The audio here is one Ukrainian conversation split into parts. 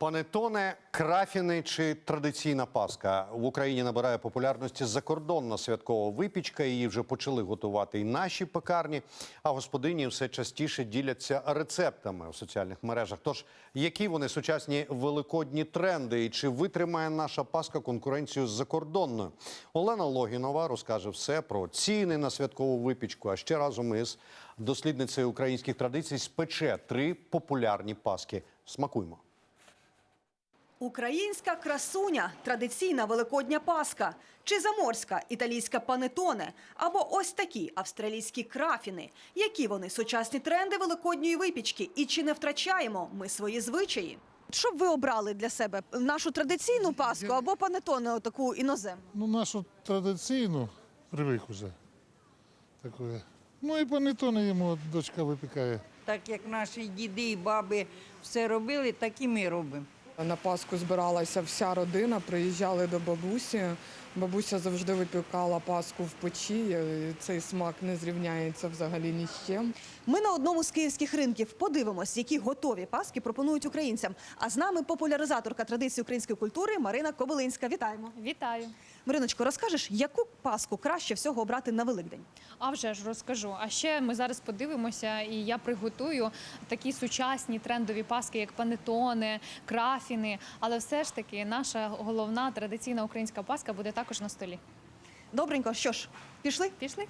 Панетоне, крафіни чи традиційна паска в Україні набирає популярності закордонна святкова випічка. Її вже почали готувати і наші пекарні. А господині все частіше діляться рецептами у соціальних мережах. Тож які вони сучасні великодні тренди, і чи витримає наша паска конкуренцію з закордонною? Олена Логінова розкаже все про ціни на святкову випічку. А ще разом із дослідницею українських традицій спече три популярні паски. Смакуймо. Українська красуня, традиційна великодня паска, чи заморська італійська панетоне, або ось такі австралійські крафіни. Які вони сучасні тренди великодньої випічки, і чи не втрачаємо ми свої звичаї? Що б ви обрали для себе нашу традиційну паску або панетоне, таку іноземну? Ну, нашу традиційну привик уже. Такое. Ну і панетони йому дочка випікає. Так як наші діди і баби все робили, так і ми робимо. На Пасху збиралася вся родина, приїжджали до бабусі. Бабуся завжди випікала Пасху в печі. Цей смак не зрівняється взагалі ні з чим. Ми на одному з київських ринків подивимось, які готові паски пропонують українцям. А з нами популяризаторка традиції української культури Марина Кобилинська. Вітаємо. Вітаю. Мариночко, розкажеш, яку паску краще всього обрати на Великдень? А вже ж розкажу. А ще ми зараз подивимося, і я приготую такі сучасні трендові паски, як панетони, крафіни. Але все ж таки наша головна традиційна українська паска буде також на столі. Добренько, що ж, пішли? Пішли?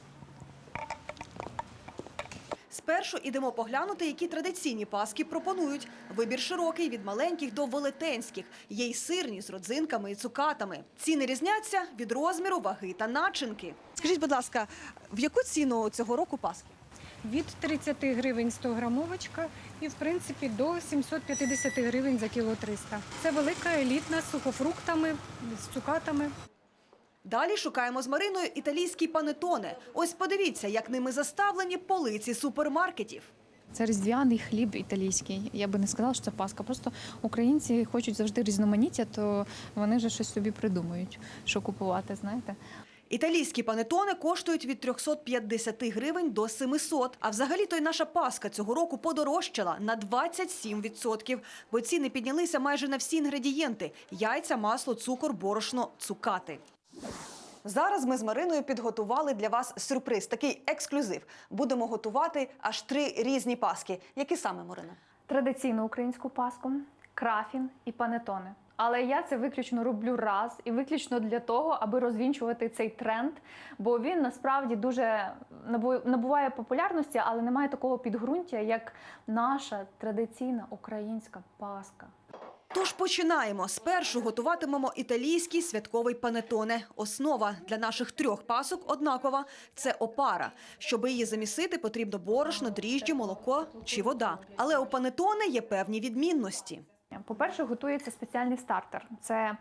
Спершу ідемо поглянути, які традиційні паски пропонують. Вибір широкий від маленьких до велетенських. Є й сирні з родзинками і цукатами. Ціни різняться від розміру, ваги та начинки. Скажіть, будь ласка, в яку ціну цього року паски? Від 30 гривень 100 грамовочка і в принципі до 750 гривень за кіло 300. Це велика елітна з сухофруктами, з цукатами. Далі шукаємо з Мариною італійські панетоне. Ось подивіться, як ними заставлені полиці супермаркетів. Це різдвяний хліб італійський. Я би не сказала, що це паска. Просто українці хочуть завжди різноманіття, то вони вже щось собі придумують, що купувати, знаєте. Італійські панетони коштують від 350 гривень до 700. А взагалі то й наша паска цього року подорожчала на 27%, бо ціни піднялися майже на всі інгредієнти: яйця, масло, цукор, борошно, цукати. Зараз ми з Мариною підготували для вас сюрприз, такий ексклюзив. Будемо готувати аж три різні паски. Які саме, Марина? традиційну українську паску, крафін і панетони. Але я це виключно роблю раз і виключно для того, аби розвінчувати цей тренд, бо він насправді дуже набуває популярності, але немає такого підґрунтя, як наша традиційна українська паска. Тож починаємо. Спершу готуватимемо італійський святковий панетоне. Основа для наших трьох пасок однакова – це опара. Щоб її замісити, потрібно борошно, дріжджі, молоко чи вода. Але у панетоне є певні відмінності. По-перше, готується спеціальний стартер. Це е,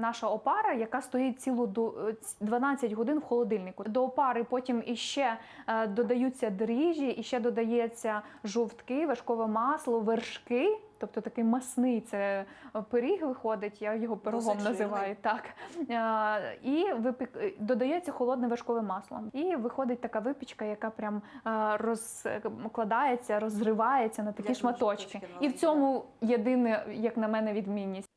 наша опара, яка стоїть цілу ду- е, 12 годин в холодильнику. До опари потім іще е, додаються дріжджі, іще додається жовтки, вершкове масло, вершки. Тобто такий масний це е, пиріг виходить, я його пирогом називаю. Так. І випік... е, додається холодне вершкове масло. І виходить така випічка, яка прям е, розкладається, розривається на такі Як шматочки, І в цьому єдине, як на мене, відмінність.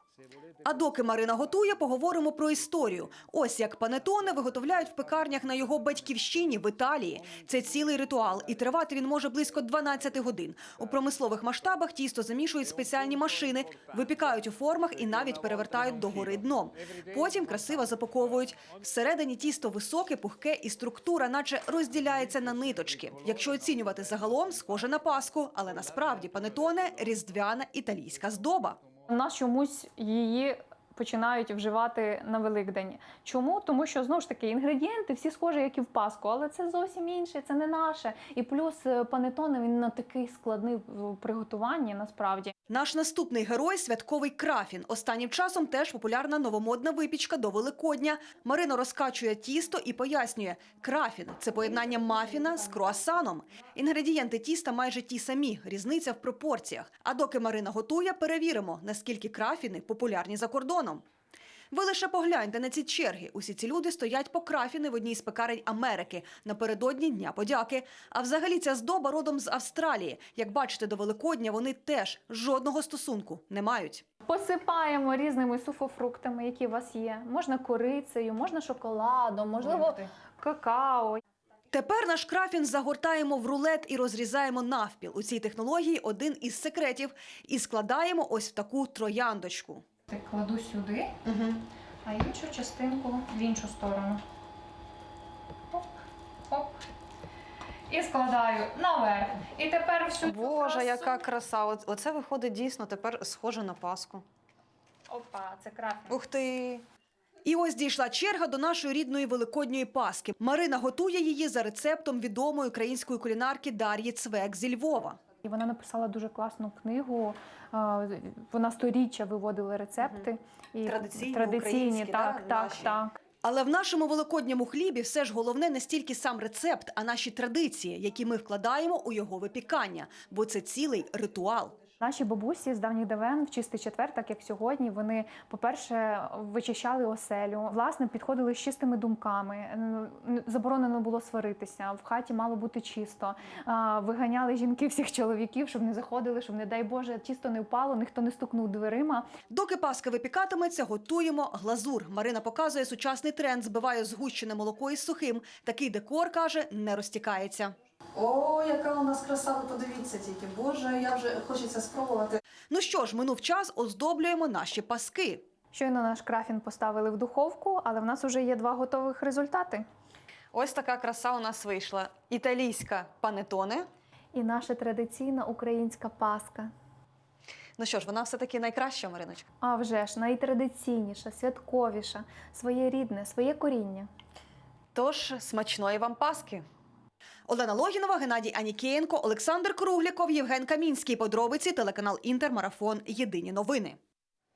А доки Марина готує, поговоримо про історію. Ось як панетоне виготовляють в пекарнях на його батьківщині в Італії. Це цілий ритуал, і тривати він може близько 12 годин. У промислових масштабах тісто замішують спеціальні машини, випікають у формах і навіть перевертають догори дном. Потім красиво запаковують. Всередині тісто високе, пухке і структура, наче розділяється на ниточки. Якщо оцінювати загалом, схоже на паску, але насправді панетоне – різдвяна італійська здоба. Нас чомусь її починають вживати на Великдень. Чому? Тому що знову ж таки інгредієнти всі схожі, як і в Пасху, але це зовсім інше, це не наше. І плюс е, панетоне він на такий складний в приготуванні насправді. Наш наступний герой – святковий крафін. Останнім часом теж популярна новомодна випічка до Великодня. Марина розкачує тісто і пояснює – крафін – це поєднання мафіна з круасаном. Інгредієнти тіста майже ті самі, різниця в пропорціях. А доки Марина готує, перевіримо, наскільки крафіни популярні за кордоном. Ви лише погляньте на ці черги. Усі ці люди стоять по крафіни в одній з пекарень Америки напередодні Дня подяки. А взагалі ця здоба родом з Австралії. Як бачите, до Великодня вони теж жодного стосунку не мають. Посипаємо різними суфофруктами, які у вас є. Можна корицею, можна шоколадом, можливо, какао. Тепер наш крафін загортаємо в рулет і розрізаємо навпіл. У цій технології один із секретів. І складаємо ось в таку трояндочку. Кладу сюди, а іншу частинку в іншу сторону. Оп, оп. І складаю наверх. І тепер всю цю красу- краса! Оце виходить дійсно тепер схоже на паску. Опа, це крафін. Ух ти! І ось дійшла черга до нашої рідної великодньої паски. Марина готує її за рецептом відомої української кулінарки Дар'ї Цвек зі Львова. І вона написала дуже класну книгу. Вона сторіччя виводила рецепти. І Традиційні, традиційні, так, да, так, наші. так. Але в нашому великодньому хлібі все ж головне не стільки сам рецепт, а наші традиції, які ми вкладаємо у його випікання, бо це цілий ритуал. Наші бабусі з давніх давен в чистий четвер, так як сьогодні, вони, по-перше, вичищали оселю, власне, підходили з чистими думками. Заборонено було сваритися. В хаті мало бути чисто. Виганяли жінки всіх чоловіків, щоб не заходили, щоб, не дай Боже, тісто не впало, ніхто не стукнув дверима. Доки паска випікатиметься, готуємо глазур. Марина показує сучасний тренд, збиває згущене молоко із сухим. Такий декор каже, не розтікається. О, яка у нас краса, ви подивіться тільки. Боже, я вже хочеться спробувати. Ну що ж, минув час, оздоблюємо наші паски. Щойно наш крафін поставили в духовку, але в нас вже є два готових результати. Ось така краса у нас вийшла. Італійська панетоне. І наша традиційна українська паска. Ну що ж, вона все-таки найкраща, Мариночка. А вже ж найтрадиційніша, святковіша, своє рідне, своє коріння. Тож смачної вам паски. Олена Логінова, Геннадій Анікієнко, Олександр Кругліков, Євген Камінський. Подробиці телеканал Інтермарафон. Єдині новини.